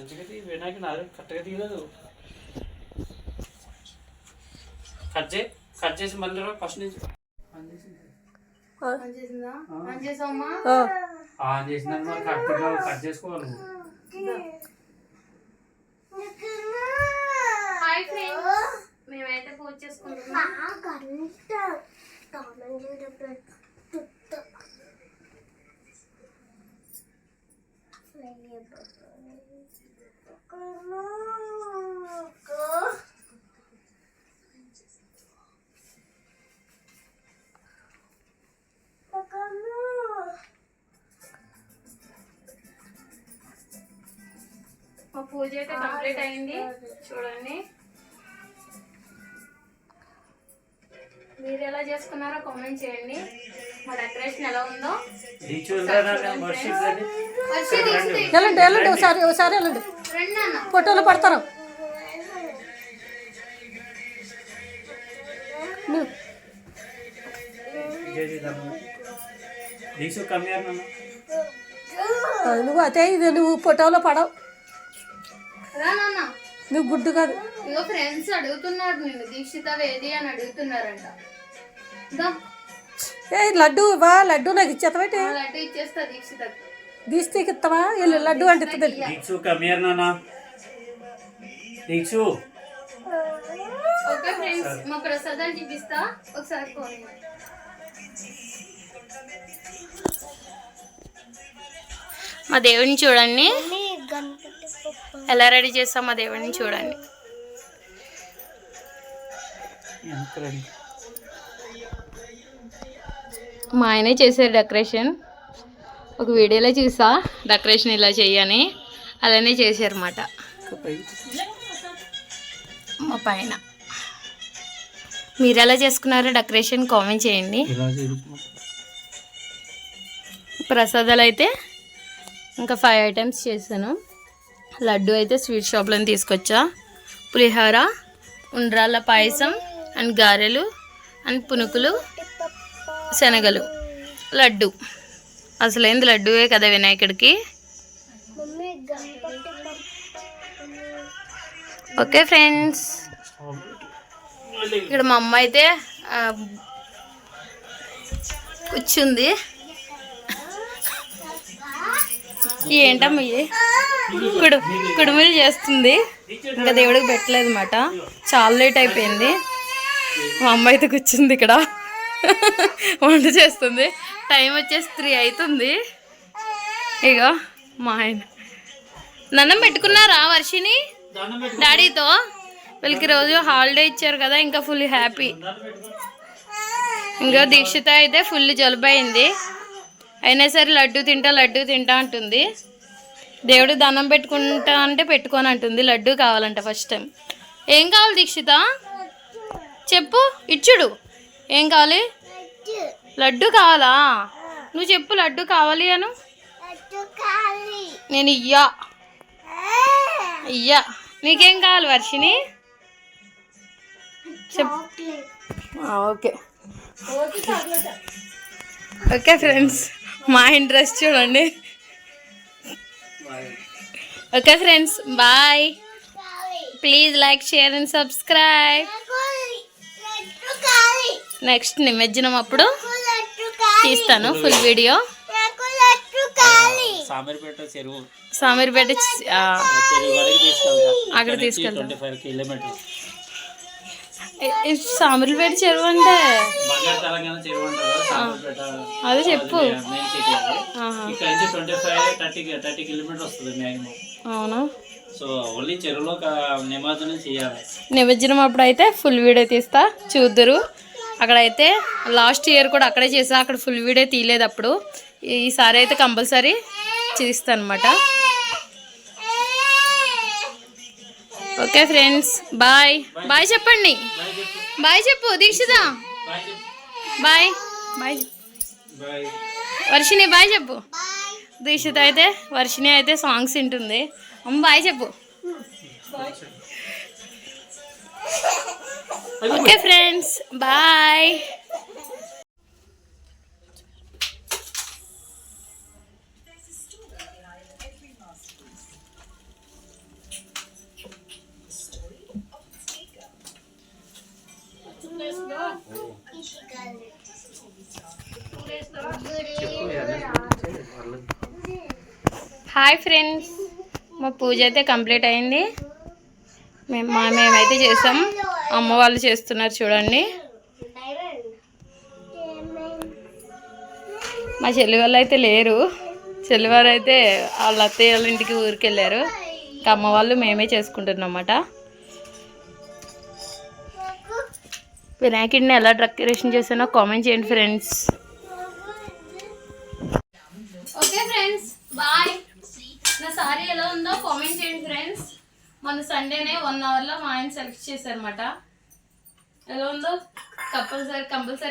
మంచిగా తీ వినాయక నాది కరెక్ట్గా తీయలేదు. కట్ చేయి కట్ చేసి మళ్ళీ రా ఫస్ట్ నుంచి. ఆన్ చేసిందా? ఆన్ చేసావమ్మా? ఆన్ చేసిన కరెక్ట్గా కట్ చేసుకోవాలి నువ్వు. Hi friends. మేమైతే పూజ చేసుకుంటున్నాం. మా పూజ అయితే కంప్లీట్ అయింది. చూడండి. మీరు ఎలా చేసుకున్నారో కామెంట్ చేయండి. మా డెకరేషన్ ఎలా ఉందో. వెళ్ళండి వెళ్ళండి ఒకసారి ఒకసారి వెళ్ళండి. రండి అన్న ఫోటోలు పడతారు. నువ్వు అదే ఇది నువ్వు ఫోటోలో పడవు. రా నాన్న. నువ్వు గుడ్డు కాదు. ఇగో ఫ్రెండ్స్ అడుగుతున్నారు నిన్ను. దీక్షిత వేది అని అడుగుతున్నారంట. ఏ లడ్డు వా లడ్డు నాకు ఆ లడ్డు ఇచ్చేస్తా దీక్షితకి. దీస్తీకి ఇస్తావా? వీళ్ళు లడ్డు అంటే ఇస్తుంది దీక్ష కమ్మి అన్న దీక్ష. ఓకే ఫ్రెండ్స్ మా ప్రసాదాలు చూపిస్తా. ఒకసారి ఫోన్ మా దేవుడిని చూడండి. ఎలా రెడీ చేస్తాం మా దేవుడిని చూడండి. మా ఆయనే చేశారు డెకరేషన్. ఒక వీడియోలో చూసా డెకరేషన్ ఇలా చెయ్యని అలానే చేశారన్నమాట. మా పైన. మీరు ఎలా చేసుకున్నారో డెకరేషన్ కామెంట్ చేయండి. ప్రసాదాలు అయితే ఇంకా ఫైవ్ ఐటమ్స్ చేశాను. లడ్డు అయితే స్వీట్ షాప్లో తీసుకొచ్చా. పులిహోర ఉండ్రాళ్ళ పాయసం అండ్ గారెలు అండ్ పునుకులు శనగలు. లడ్డు. అసలైంది లడ్డువే కదా వినాయకుడికి. Okay friends. ఇక్కడ మా అమ్మ అయితే కూర్చుంది. ఏంటమ్మా ఇది? కుడు కుడుములు చేస్తుంది. ఇంకా దేవుడికి పెట్టలేదు అనమాట చాలా లేట్ అయిపోయింది. మా అమ్మ అయితే కూర్చుంది ఇక్కడ. వంట చేస్తుంది. టైం వచ్చేసి త్రీ అవుతుంది. ఇక మా ఆయన. నన్నం పెట్టుకున్నారా వర్షిని డాడీతో? వీళ్ళకి రోజు హాలిడే ఇచ్చారు కదా ఇంకా ఫుల్ హ్యాపీ. ఇంకా దీక్షిత అయితే ఫుల్ జలుబు అయింది అయినా సరే లడ్డు తింటా లడ్డు తింటా అంటుంది. దేవుడు దండం పెట్టుకుంటా అంటే పెట్టుకొని అంటుంది. లడ్డు కావాలంట ఫస్ట్ టైం ఏం కావాలి దీక్షిత? చెప్పు ఇచ్చుడు ఏం కావాలి? లడ్డు కావాలా? నువ్వు చెప్పు లడ్డు కావాలి అను. నేను ఇయ్యా. ఇయ్యా. నీకేం కావాలి వర్షిని చెప్పు. ఆ, ఓకే. ఓకే ఫ్రెండ్స్ మా ఇంట్రెస్ట్ చూడండి. Okay friends bye. Please like share and subscribe. Next నిమజ్జనం అప్పుడు తీస్తాను ఫుల్ వీడియో. సామర్పేట చెరువు. సామీర్పేట అక్కడ తీసుకెళ్తా. సామీర్పేట చెరువు అంటే అది చెప్పు. అవునా? సో ఓన్లీ చెరువులో నిమజ్జనం చేయాలి. నిమజ్జనం అప్పుడు అయితే ఫుల్ వీడియో తీస్తా చూద్దరు. అక్కడైతే లాస్ట్ ఇయర్ కూడా అక్కడే చేసా అక్కడ ఫుల్ వీడియో తీయలేదు అప్పుడు. ఈసారి అయితే కంపల్సరీ తీస్తా అనమాట ఓకే ఫ్రెండ్స్ బాయ్. బాయ్ చెప్పండి. బాయ్ చెప్పు దీక్షిత. బాయ్. చెప్పు bye. Bye bye Varshini bye చెప్పు. దీక్షిత అయితే వర్షిని అయితే సాంగ్స్ వింటుంది. అమ్మ బాయ్ చెప్పు. Okay friends bye. Hi friends మా పూజ అయితే కంప్లీట్ అయింది. మేము మా మేమైతే చేసాం. అమ్మ వాళ్ళు చేస్తున్నారు చూడండి. మా చెల్లి వాళ్ళు అయితే లేరు. చెల్లివారు అయితే వాళ్ళ అత్తయ్య వాళ్ళ ఇంటికి ఊరికి వెళ్ళారు. ఇంకా అమ్మ వాళ్ళు మేమే చేసుకుంటున్నమాట వినాయకుడిని ఎలా డెకరేషన్ చేశానో కామెంట్ చేయండి ఫ్రెండ్స్. ఫ్రెండ్స్ బాయ్ నా సారీ ఎలా ఉందో కామెంట్ చేయండి ఫ్రెండ్స్ మన సండేనే వన్ అవర్లో మా ఆయన సెలెక్ట్ చేశారనమాట ఎలా ఉందో? Compulsory compulsory